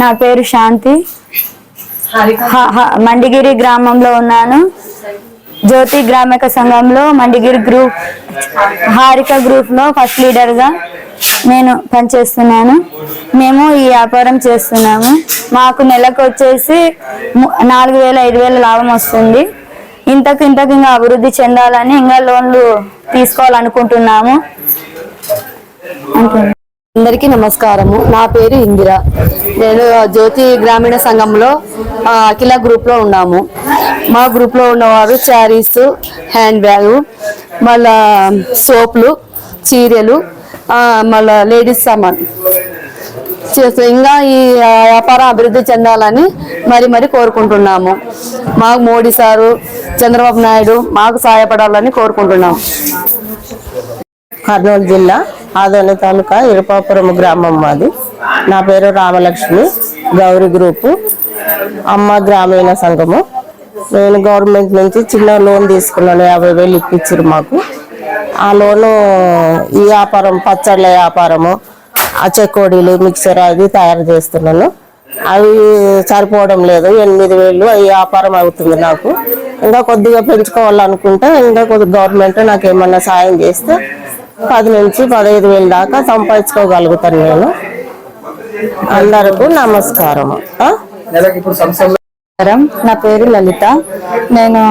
నా పేరు శాంతి. మండిగిరి గ్రామంలో ఉన్నాను. జ్యోతి గ్రామిక సంఘంలో మండిగిరి గ్రూప్ హారిక గ్రూప్లో ఫస్ట్ లీడర్గా నేను పనిచేస్తున్నాను. మేము ఈ వ్యాపారం చేస్తున్నాము. మాకు నెలకు వచ్చేసి నాలుగు వేల ఐదు వేల లాభం వస్తుంది. ఇంతకు ఇంతకు ఇంకా అభివృద్ధి చెందాలని ఇంకా లోన్లు తీసుకోవాలనుకుంటున్నాము. అందరికీ నమస్కారము. నా పేరు ఇందిర. నేను జ్యోతి గ్రామీణ సంఘంలో అఖిల గ్రూప్లో ఉన్నాము. మా గ్రూప్లో ఉన్నవారు శారీస్ హ్యాండ్ బ్యాగు మళ్ళా సోపులు చీరలు మళ్ళా లేడీస్ సామాన్. చేస్తూ ఇంకా ఈ వ్యాపారం అభివృద్ధి చెందాలని మరి మరి కోరుకుంటున్నాము. మాకు మోడీ సారు చంద్రబాబు నాయుడు మాకు సహాయపడాలని కోరుకుంటున్నాము. కర్నూలు జిల్లా ఆదోని తాలూకా ఇరుపాపురం గ్రామం మాది. నా పేరు రామలక్ష్మి గౌరీ గ్రూపు అమ్మ గ్రామీణ సంఘము. నేను గవర్నమెంట్ నుంచి చిన్న లోన్ తీసుకున్నాను యాభై వేలు ఇప్పించారు మాకు. ఆ లోను ఈ వ్యాపారం పచ్చళ్ళ వ్యాపారము ఆ చెక్కోడీలు మిక్సర్ అది తయారు చేస్తున్నాను. అవి సరిపోవడం లేదు ఎనిమిది వేలు ఈ వ్యాపారం అవుతుంది నాకు. ఇంకా కొద్దిగా పెంచుకోవాలనుకుంటే ఇంకా కొద్దిగా గవర్నమెంట్ నాకు ఏమన్నా సాయం చేస్తే పది నుంచి పదహైదు వేలు దాకా సంపాదించుకోగలుగుతాను నేను. అందరికీ నమస్కారం. నా పేరు లలిత. నేను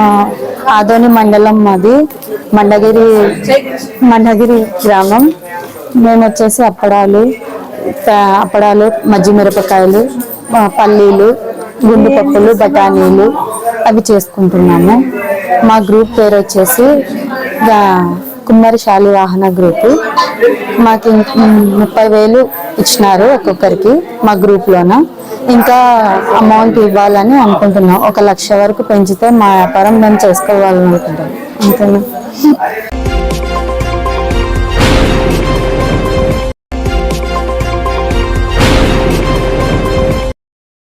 ఆదోని మండలం మాది. మండగిరి మండగిరి గ్రామం. మేము వచ్చేసి అప్పడాలు అప్పడాలు మజ్జి మిరపకాయలు పల్లీలు గుండు పప్పులు బఠానీలు అవి చేసుకుంటున్నాము. మా గ్రూప్ పేరు వచ్చేసి కుమ్మరి శాలి వాహన గ్రూపు. మాకు ముప్పై వేలు ఇచ్చినారు ఒక్కొక్కరికి మా గ్రూప్లోన. ఇంకా అమౌంట్ ఇవ్వాలని అనుకుంటున్నాం. ఒక లక్ష వరకు పెంచితే మా వ్యాపారం మేము చేసుకోవాలని అంతేనా?